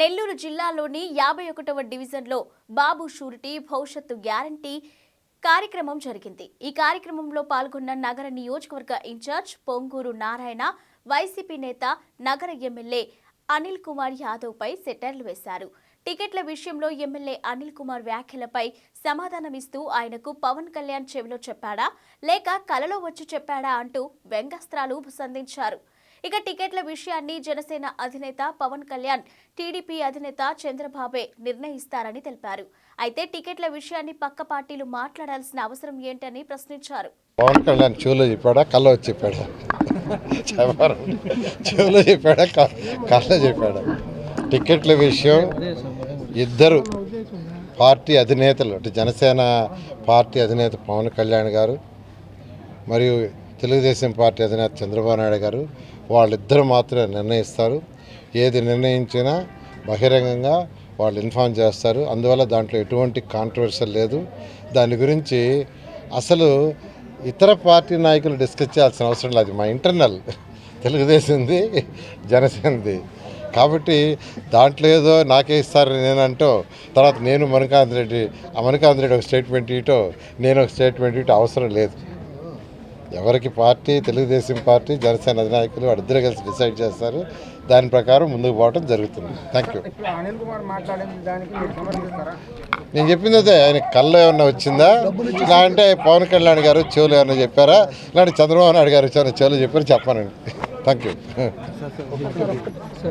నెల్లూరు జిల్లాలోని యాభై ఒకటవ డివిజన్లో బాబు షూరిటీ భవిష్యత్తు గ్యారంటీ కార్యక్రమం జరిగింది. ఈ కార్యక్రమంలో పాల్గొన్న నగర నియోజకవర్గ ఇన్ఛార్జ్ పొంగూరు నారాయణ వైసీపీ నేత నగర ఎమ్మెల్యే అనిల్ కుమార్ యాదవ్ పై సెటర్లు వేశారు. టికెట్ల విషయంలో ఎమ్మెల్యే అనిల్ కుమార్ వ్యాఖ్యలపై సమాధానమిస్తూ ఆయనకు పవన్ కళ్యాణ్ చెవిలో చెప్పాడా లేక కలలో వచ్చి చెప్పాడా అంటూ వ్యంగ్యాస్త్రాలు సంధించారు. ఇక టికెట్ల విషయాన్ని జనసేన అధినేత పవన్ కళ్యాణ్ టీడీపీ అధినేత చంద్రబాబే నిర్ణయిస్తారని తెలిపారు. అయితే టికెట్ల విషయాన్ని పక్క పార్టీలు మాట్లాడాల్సిన అవసరం ఏంటని ప్రశ్నించారు. పవన్ కళ్యాణ్ చెవులో చెప్పాడా కళ్ళ వచ్చి చెప్పాడా? చెప్పారు. చెవులో చెప్పాడా కళ్ళ చెప్పాడా? టికెట్ల విషయం ఇద్దరు పార్టీ అధినేతలు అంటే జనసేన పార్టీ అధినేత పవన్ కళ్యాణ్ గారు మరియు తెలుగుదేశం పార్టీ అధినేత చంద్రబాబు నాయుడు గారు వాళ్ళిద్దరు మాత్రమే నిర్ణయిస్తారు. ఏది నిర్ణయించినా బహిరంగంగా వాళ్ళు ఇన్ఫామ్ చేస్తారు. అందువల్ల దాంట్లో ఎటువంటి కాంట్రవర్సీ లేదు. దాని గురించి అసలు ఇతర పార్టీ నాయకులు డిస్కస్ చేయాల్సిన అవసరం లేదు. మా ఇంటర్నల్ తెలుగుదేశంది జనసేనది. కాబట్టి దాంట్లో ఏదో నాకే ఇస్తారని నేను అంటో తర్వాత నేను మణికాంత్ రెడ్డి ఆ మణికాంత్ రెడ్డి ఒక స్టేట్మెంట్ ఇటో నేను ఒక స్టేట్మెంట్ ఇటో అవసరం లేదు. ఎవరికి పార్టీ తెలుగుదేశం పార్టీ జనసేన అధినాయకులు వాళ్ళిద్దరూ కలిసి డిసైడ్ చేస్తారు దాని ప్రకారం ముందుకు పోవడం జరుగుతుంది థ్యాంక్ యూ ఇప్పుడు అనిల్ కుమార్ మాట్లాడిన దానికి మీరు సమర్థిస్తారా నేను చెప్పింది అదే ఆయన కళ్ళు ఏమన్నా వచ్చిందా ఇలా అంటే పవన్ కళ్యాణ్ గారు చెవులు ఏమన్నా చెప్పారా ఇలాంటి చంద్రబాబు నాయుడు గారు చెవులు చెప్పారు చెప్పానండి థ్యాంక్ యూ